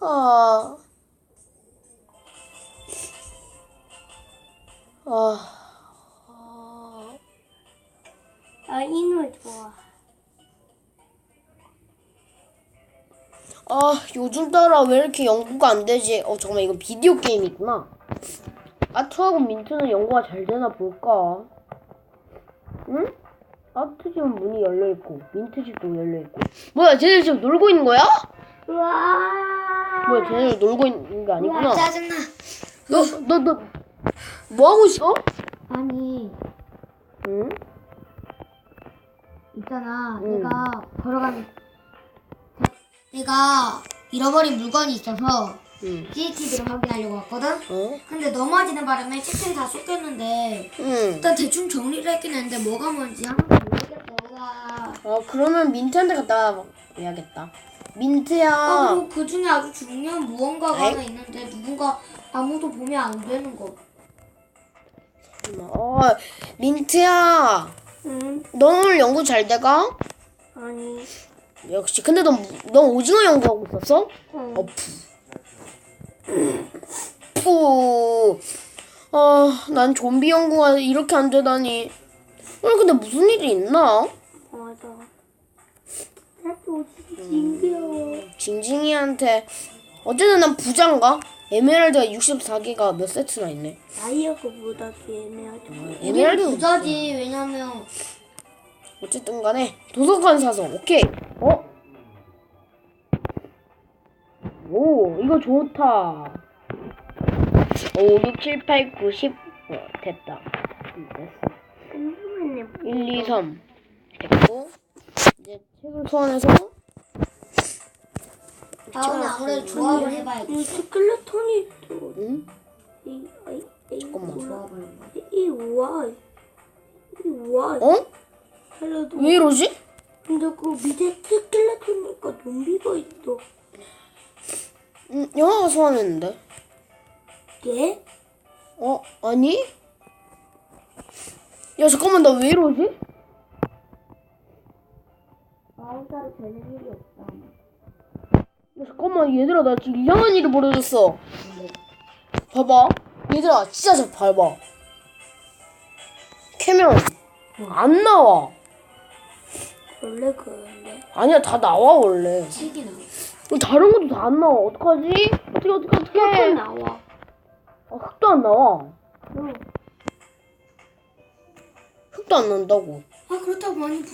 아. 아. 아, 이 노래 좋아. 아, 요즘 따라 왜 이렇게 연구가 안 되지? 어, 잠깐만, 이거 비디오 게임이구나. 아트하고 민트는 연구가 잘 되나 볼까? 응? 아트 집 문이 열려있고, 민트 집도 열려있고. 뭐야, 쟤네 지금 놀고 있는 거야? 우와. 뭐야, 쟤네 놀고 있는 게 아니구나. 짜증나. 너, 너, 너, 뭐 하고 있어? 아니, 응? 있잖아. 응. 내가 걸어가는. 내가 잃어버린 물건이 있어서 응. CCTV를 확인하려고 왔거든? 어? 근데 넘어지는 바람에 책들이 다 쏟겼는데 응. 일단 대충 정리를 했긴 했는데 뭐가 뭔지 하나도 모르겠어. 와. 어, 그러면 민트한테 갖다 와야겠다. 아, 민트야. 그리고 그 중에 아주 중요한 무언가가 에이? 하나 있는데 누군가 아무도 보면 안 되는 거. 어, 민트야. 응. 너 오늘 연구 잘 돼가? 아니. 역시. 근데 너, 너 오징어 연구하고 있었어? 응. 어, 푸. 푸. 아, 난 좀비 연구가 이렇게 안 되다니. 오늘 근데 무슨 일이 있나? 맞아. 나도. 징징이한테. 어쨌든 난 부자인가? 에메랄드가 64개가 몇 세트나 있네. 다이어트보다 애매하죠. 에메랄드 부자지 왜냐면 어쨌든 간에 도서관 사서 오케이 어? 오 이거 좋다 5, 6, 7, 8, 9, 10 어, 됐다 음, 됐어 1, 2, 3 됐고 이제 책을 소환해서 다음에 아무래도 조합을 해봐야지. 이 스켈레톤이 또 응? 이, 이, 이, 잠깐만. 조합을 해봐. 이 와, 이 와, 어? 살려도. 왜 이러지? 근데 그 밑에 스켈레톤이니까 좀비가 있어. 응, 영화가 소환했는데 얘? 어? 아니? 야 잠깐만 나 왜 이러지? 아홉 살이 되는 일이 없다. 야, 잠깐만 얘들아 나 지금 이상한 일이 벌어졌어 봐봐 얘들아 진짜 잘 봐봐 캐면 안 나와 원래 그런데. 아니야 다 나와 원래 책이 나. 다른 것도 다 안 나와 어떡하지? 어떻게 어떻게 또 어떻게 나와. 아, 흙도 안 나와 응. 흙도 안 난다고 아 그렇다고 많이 부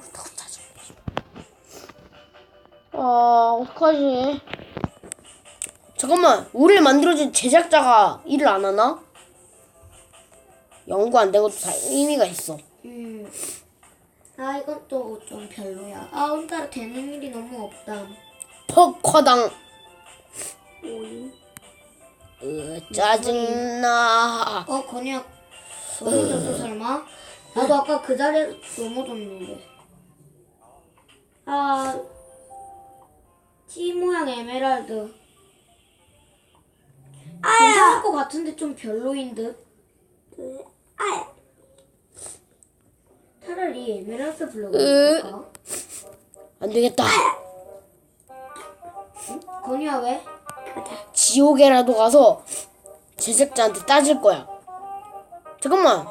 수지. 아 어떡하지 잠깐만 우리를 만들어준 제작자가 일을 안 하나? 연구 안된 것도 다 의미가 있어 음. 아 이건 또 좀 별로야. 아홉 살 되는 일이 너무 없다. 퍽 화당 오이. 으, 짜증나 어 건이야. 넘어졌어 설마? 나도 아까 그 자리에 넘어졌는데. 아. T 모양 에메랄드. 괜찮을 것 같은데 좀 별로인 듯. 그, 아, 차라리 에메랄드 블럭을 으. 안 되겠다 건이야 왜? 지옥에라도 가서 제작자한테 따질 거야 잠깐만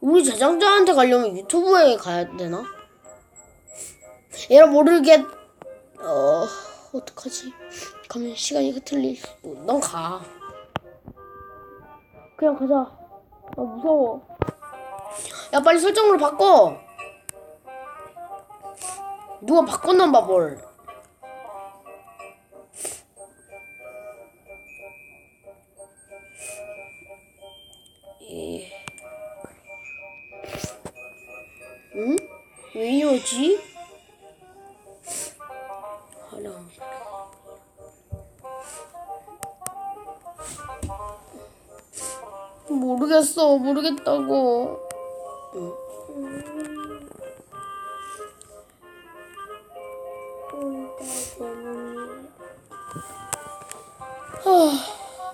우리 제작자한테 가려면 유튜브에 가야 되나? 얘라 모르겠 어 어떡하지 가면 시간이 흐트릴 수도 넌가 그냥 가자 아 무서워 야 빨리 설정으로 바꿔 누가 바꿨나 봐 뭘. 이... 응? 왜 이러지? 모르겠어, 모르겠다고. 일.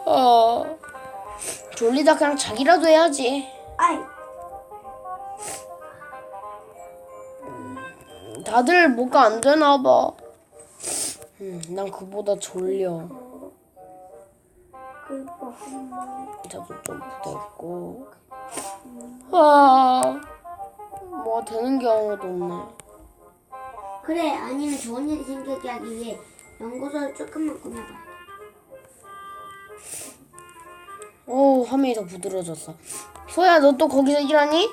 아, 졸리다 그냥 자기라도 해야지. 아이, 다들 뭐가 안 되나 봐. 음, 난 그보다 졸려. 자도 좀 묻어있고. 아, 뭐가 되는 게 아무것도 없네. 그래 아니면 좋은 일이 생기게 하기 위해 연구소를 조금만 꾸며봐. 오, 화면이 더 부드러워졌어. 소야, 너 또 거기서 일하니?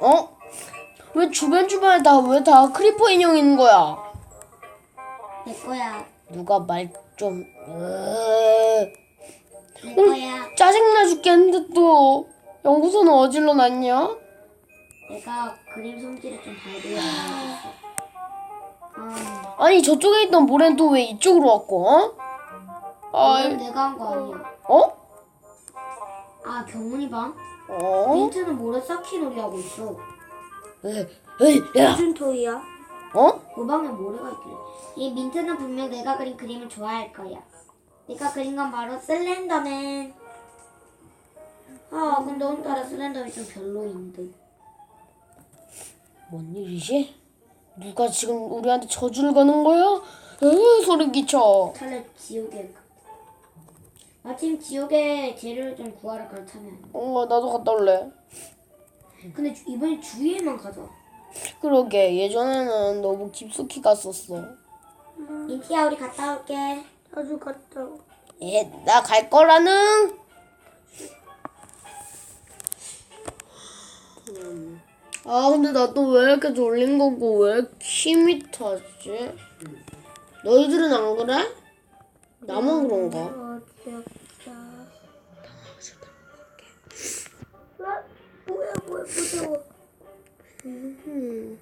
어? 왜 주변 주변에 다 왜 다 크리퍼 인형 있는 거야? 내 거야. 누가 말 좀. 내 거야. 짜증나 죽겠는데 또 연구소는 어질러 놨냐? 내가 그림 손질을 좀. 아, 아니 저쪽에 있던 모래는 또 왜 이쪽으로 왔고? 어? 아, 이건 내가 한 거 아니야. 어? 아 경훈이 봐. 어? 민트는 모래 쌓기 놀이 하고 있어. 에이, 에이, 야, 무슨 토이야? 어? 모방에 모래가 있길래. 이 민트는 분명 내가 그린 그림을 좋아할 거야. 내가 그린 건 바로 슬렌더맨. 아 근데 오늘따라 슬렌더맨 좀 별로인 듯. 뭔 일이지? 누가 지금 우리한테 저주를 거는 거야? 에이, 소름 끼쳐. 차라리 지옥에 가. 마침 지옥에 재료를 좀 구하러 그렇다면. 어, 나도 갔다 올래. 근데 주- 이번엔 주위에만 가자. 그러게 예전에는 너무 깊숙이 갔었어. 민트야 우리 갔다 올게. 나도 갔다 오. 에, 나 갈 거라는. 음. 아 근데 나 또 왜 이렇게 졸린 거고 왜 힘이 타지? 너희들은 안 그래? 나만 그런가? 어디였다. 아, 뭐야 뭐야 무서워. 음.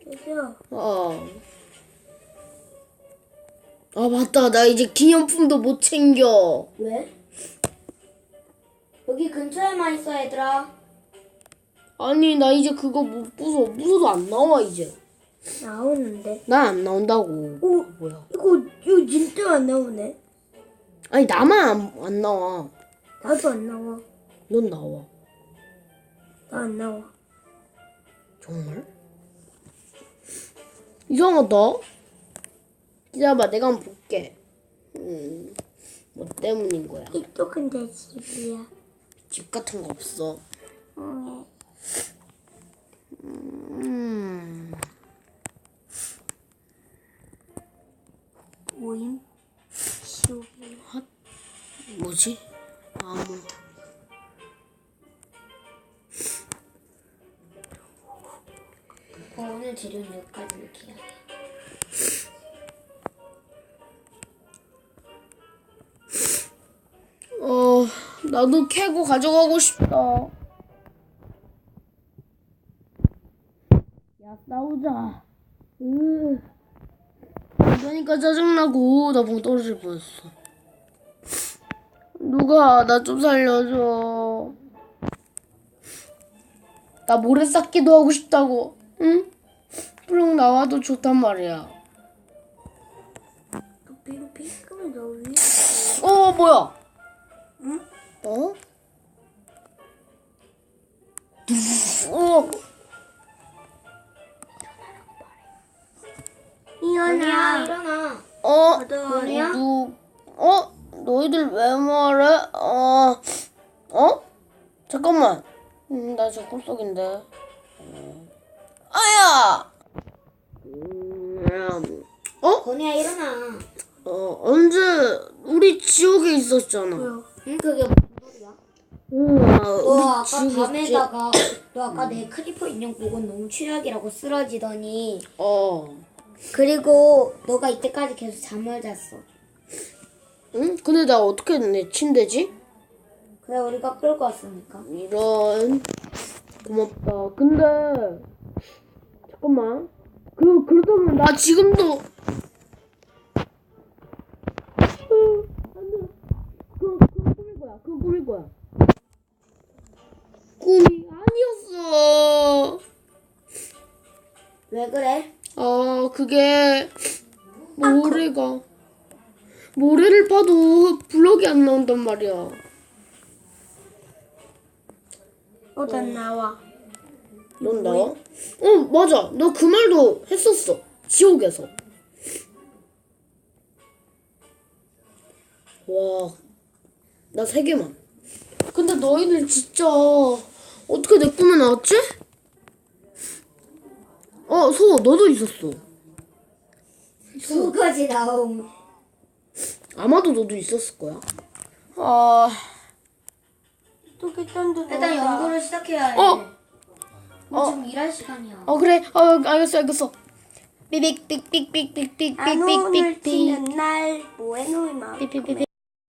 계셔. 어. 아 맞다 나 이제 기념품도 못 챙겨. 왜? 여기 근처에만 있어 얘들아. 아니 나 이제 그거 못 부숴 부숴도 안 나와 이제. 나오는데. 난 안 나온다고. 오 뭐야? 이거 이거 진짜 안 나오네. 아니 나만 안, 안 나와. 나도 안 나와. 넌 나와. 나 안 나와. 정말? 이상하다. 기다려봐, 내가 한번 볼게. 음, 뭐 때문인 거야? 이또 근데 집이야. 집 같은 거 없어. 응. 음, 모임. 뭐지? 아무. 어, 오늘 재료는 여기까지 돼. 어, 나도 캐고 가져가고 싶다. 야, 싸우자. 으. 그러니까 짜증나고 나멍 떨어질 뻔했어. 누가 나 좀 살려줘. 나 모래 쌓기도 하고 싶다고. 응? 불렁 나와도 좋단 말이야. 너 위에. 어, 뭐야? 응? 어? 어, 이현아. 일어나. 어? 누, 어? 너희들 왜 말해? 어, 어? 잠깐만. 음, 나 지금 꿈속인데. 음. 아야! 음, 어? 건이야 일어나. 어, 언제 우리 지옥에 있었잖아. 응 그게 무슨 소리야? 우와, 너 우리 아까 지옥에? 밤에다가 너 아까 내 크리퍼 인형 보고 너무 최악이라고 쓰러지더니 어. 그리고 너가 이때까지 계속 잠을 잤어. 응? 근데 나 어떻게 내 침대지? 그래 우리가 끌고 왔으니까. 이런 고맙다. 근데 잠깐만. 그 그렇다면 나 지금도 으, 안 돼. 그거 그거 꾸밀 거야. 그거 꾸밀 거야. 꿈이 아니었어. 왜 그래? 아 그게 모래가 모래를 파도 블럭이 안 나온단 말이야. 어, 난 나와. 넌 나와? 어 맞아. 너 그 말도 했었어. 지옥에서. 와, 나 세 개만. 근데 너희들 진짜 어떻게 내 꿈에 나왔지? 어, 소, 너도 있었어. 두 가지 나옴. 아마도 너도 있었을 거야. 아, 또데 일단 연구를 시작해야 해. 어. 어. 지금 일할 시간이야. 어 그래. 어 알겠어, 알겠어. 삐빅 삑삑 안 치는 날 뭐해 놓이마 삑삑 삑삑